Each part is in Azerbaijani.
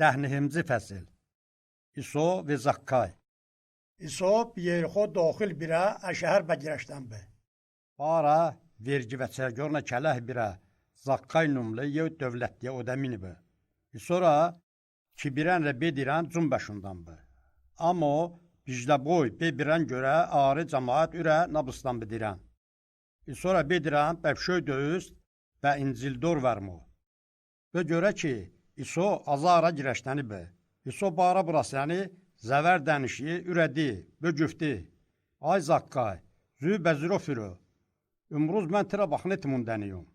دهنهمزی فصل ایسو و زکای İsop yerxo daxil birə əşəhər bəcirəşdən be. Bara vergi və çərgörnə kələh birə zakkay numlu yev dövlətliyə ödəmini bu. Sonra kibirən rə bedirən cumbəşundan bu. Amma bijdə boy bebirən görə arı cəmaət ürə nabıstan bidirən. Sonra bedirən bəbşöy döyüst və incildor vermo. Və görə ki, İso azara girəşdəni bu. İso bara burası yəni Zəvər dənişi ürədi, bögüfti. Ay zakkay, zü bəziro fürü. Ümruz mən tira baxnetimon dəniyum.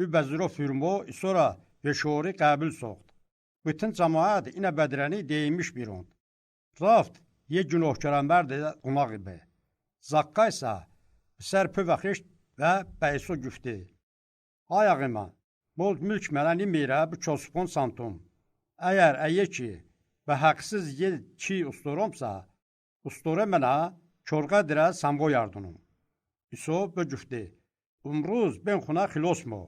Ü bəziro fürmo, sonra veşori qəbil soğd. Bütün cəmaət inə bədrəni deyilmiş bir ond. Raft, ye günahkaranlar də qonaq ibi. Zakka isə sərpü və xişt və bəyso güfti. Ay bol mülk mənə nimirə bu çospon santum. Əgər əyə ki, və haqsız yel çi ustoromsa, ustore mənə çorqa dirə samvo yardunum. İso böcüfti. Umruz ben xuna xilosmo.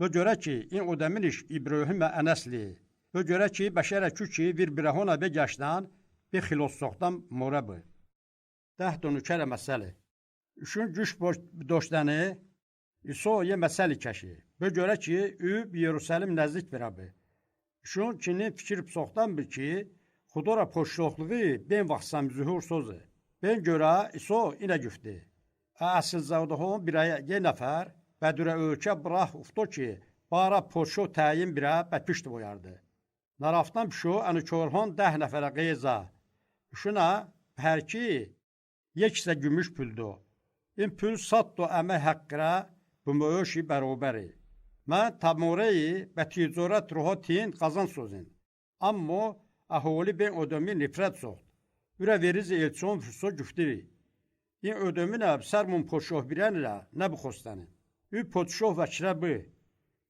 Bö görə ki, in ödəmin iş İbrahim Ənəsli. Bö görə ki, bəşərə ki, bir birahona be gəşdən, bir xilos soxdan morabı. Dəh donu kərə məsəli. Üşün güş boş doşdanı, İso ye məsəli kəşi. Bə görə ki, üb Yerusalim nəzdikdir abi. Şun kini fikir psoxdandır ki, Xudora poşloqluğu ben vaxtsam zühur sözü. Ben görə iso inə güftü. Əsl zavdohon biraya ye nəfər, bədürə ölkə bırah ufto ki, bara poşo təyin birə bətpişdi boyardı. Narafdan pşo əni çorhon dəh nəfərə qeyza. Şuna hər ki, yeksə gümüş püldü. İn pül satdu əmə həqqirə, bu möşi bəroberi. من تموری به تیجارت روها تین قazan sözün. Amma aholi ben ödemi nifret soğd. Üre veriz elçon füso güftiri. این ödemi ne sermun poşoh birenle ne bu xostanı. Ü poşoh ve çirabı.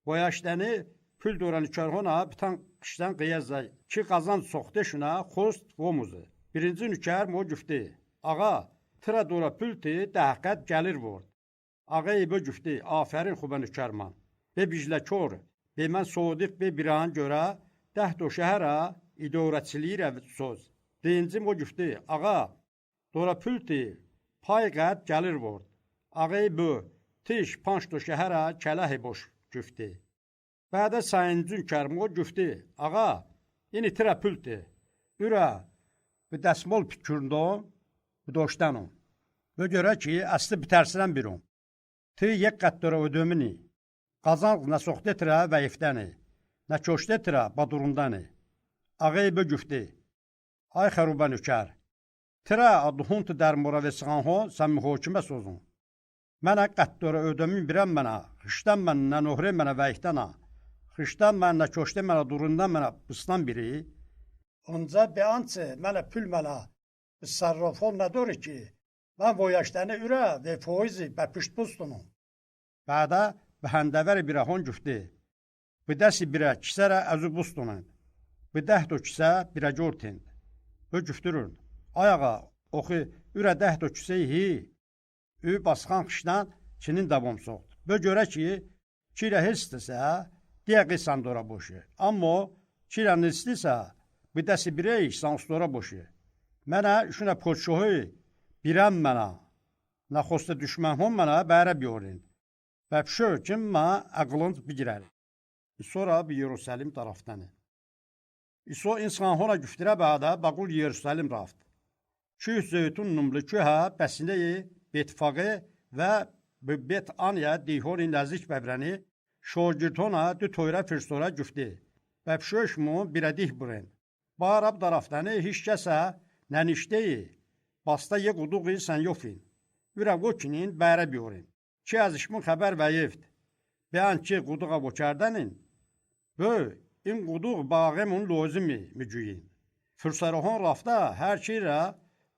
Boyaştani pül doranı çarhona bitan kıştan qıyazda ki qazan soxdu şuna xost vomuzu. Birinci nükər mo güfti. Ağa, tıra dora pülti dəhqət gəlir vurd. Ağa ibə güfti, afərin xubə nükərman. Be bijlə kor, be mən sodiq be biran görə, dəht o şəhərə idarəçiliyi rəv söz. Deyinci mo güfti, ağa, dora pülti, pay qəd gəlir vurd. Ağa bu, tiş panç do şəhərə kələhi boş güfti. Bədə sayıncın kərmo güfti, ağa, ini tirə pülti. Ürə, bir dəsmol piküründüm, bir doşdanım. Bu görə ki, əsli bitərsilən birim. Tı yek qəttərə ödümünü. Qazanq nə soxdetirə və iftəni. Nə köşdetirə badurundani. Ağay bu güfti. Ay xərubə nükər. Tirə aduhunt dər muravesiğan ho sən mühokimə sozun. Mənə qəttərə ödümün birəm mənə. Xışdan mən nə nohre mənə və iftəna. Xışdan mən nə köşdə mənə durundan mənə bıstan biri. Onca be ançı mənə pül mənə. Sarrafon nədir ki? Mən voyaşdanı ürə və foizi bə püşt bustunum. Bədə və həndəvər birə hon güfti. Bu dəsi birə kisərə əzü bustunun. Bu dəhd o kisə birə görtind. Bu güftürün. Ayağa oxu ürə dəhd o kisə hi. Ü basxan xışdan çinin davam soğd. Bu görə ki, çirə histəsə, diyə qısan dora boşu. Amma çirə nislisə, bu dəsi birə iş sansdora boşu. Mənə şuna poçohu birəm mənə. Naxosta düşmən hon mənə bərə biyorin. Pşö kim ma aqlont bigirər. Sonra bir Yerusalim taraftanı. İso insan hona güftürə bədə baqul Yerusalim raft. Çüh zeytun numlu çühə bəsində betfaqı və bet anya dihori nəzik bəbrəni şogirtona dü toyra firstora güfti. Və pşöş mu birədih buren. Barab taraftanı hiç kəsə nənişdeyi. Basta ye quduqi sən yofin. Ürə qokinin bərə biyorin. چی ازشون خبر ویفت بیان چی قدوغ و کردنین بو این قدوغ باغمون لازمی میجویین فرسرهان رافتا هر چی را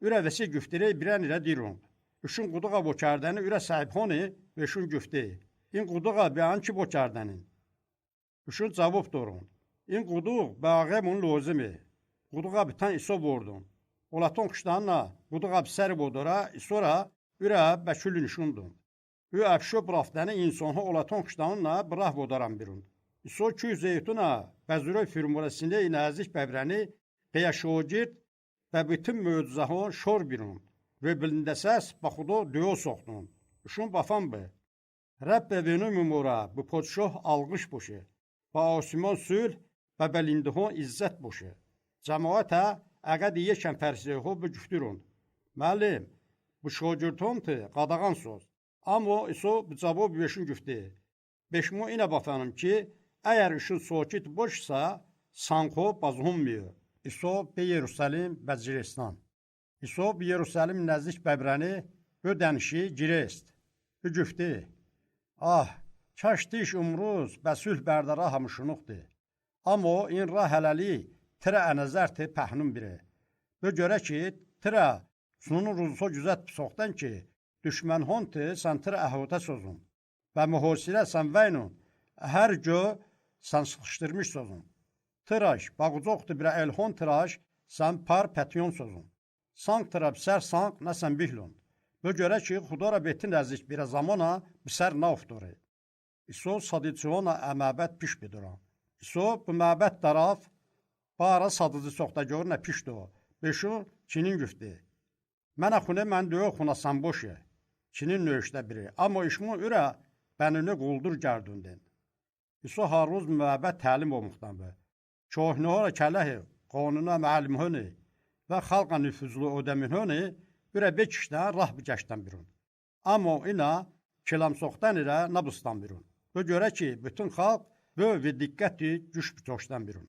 ürəvəsi güftəri birən ilə dirun. Üşün quduğa bu kərdəni ürə sahibxoni və üşün güftə. İn quduğa bəyan ki bu. Üşün cavab durun. İn quduq bəğə mun lozimi. Quduğa bitan iso vurdun. Olaton qışdanla quduğa bir sər bodora isora ürə bəkülün üşündun. Əfşö braftəni insonha olaton qışdanla brah bodaran birun. İso ki zeytuna bezure firmurasında nazik bebreni qeya şogit ve bütün möcüzahon şor birun ve bilinde ses baxudo diyo soxtun. Şun bafan be. Rab bevinu mumura bu podşoh algış boşu. Ba osman sül ve belindihon izzet boşu. Cemaata əgər yekən fərsiho bu güftürün. Müəllim, bu şogirtontu qadağan söz. Amma iso cavab beşin güftü. Beşmo inə bafanım ki, əgər işin sokit boşsa, sanko bazhummuyor. İso be Yerusalim və Ciristan. İso be Yerusalim nəzik bəbrəni bu dənişi girest. Bu güftü. Ah, kaş diş umruz və sülh bərdara hamışınuqdur. Amma in ra hələli tirə ənəzərti pəhnun biri. Bu görə ki, tirə sunun ruzuso güzət soxdan ki, دشمن هونت سنتر اهوتا سوزون و محوسیله سنوینون هر جو سن sıkıştırmış sözün. Tıraş, baguzoqtı bir elhon tıraş, sen par petyon sözün. Sank tırab ser sank ne sen bihlun. Bu göre ki xudara betin əzik bir zamana bu ser naf dori. İso sadiçiona əməbət piş biduran. İso bu məbət taraf para sadıcı soxta görünə piş do. Beşu kinin güfti. Mənə xune mən döyü xuna samboşe. Çinin nöşdə biri. Amma işmu ürə bənini quldur gərdündün. İso haruz müəbbət təlim olmuqdan bu. Çohnora kələhi, qonuna məlim hönü və xalqa nüfuzlu ödəmin hönü ürə bekişdən rah bicəşdən birun. Amma ina kilamsoqdan irə nabıstan birun. Bu görə ki, bütün xalq bu və diqqəti güş bitoşdan birun.